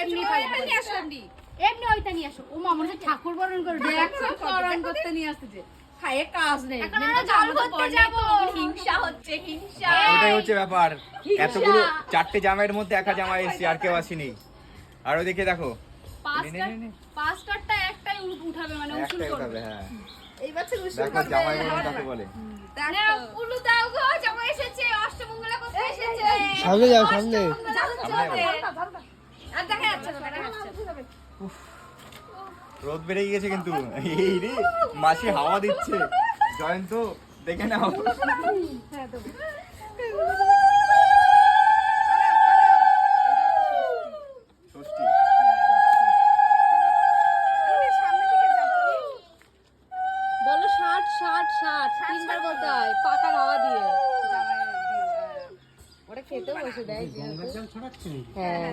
এমনি এমনি। ওইটা নিয়ে আসো। ও ঠাকুর বরণ করে করণ করতে নিয়ে আসতেছে খাইয়ে কাজ নেই। এখন আমরা জল ভরতে যাব। হিংসা হচ্ছে হিংসা। ওটাই হচ্ছে ব্যাপার। এতগুলো চারটে জামাইয়ের মধ্যে একা জামাই এসেছি আর কেউ আসেনি। আর ওদিকে দেখো। পাঁচ নে, নে, কাট নে, নে। পাঁচ কাটটা একটাই উঠাবে মানে উসুল করবে। হ্যাঁ। এই বাচ্চা উসুল দেখো করবে। জামাই বরণ কাকে বলে? উলু দাও গো জামাই এসেছে অষ্টমঙ্গলা করতে এসেছে। সামনে যাও সামনে সামনে আর দেখা যাচ্ছে না দেখা যাচ্ছে না। রোদ বেড়ে গিয়েছে কিন্তু। এই রে মাসি হাওয়া দিচ্ছে। জয়ন্ত দেখে নাও। হয় খেতেও বসে দেয় হ্যাঁ।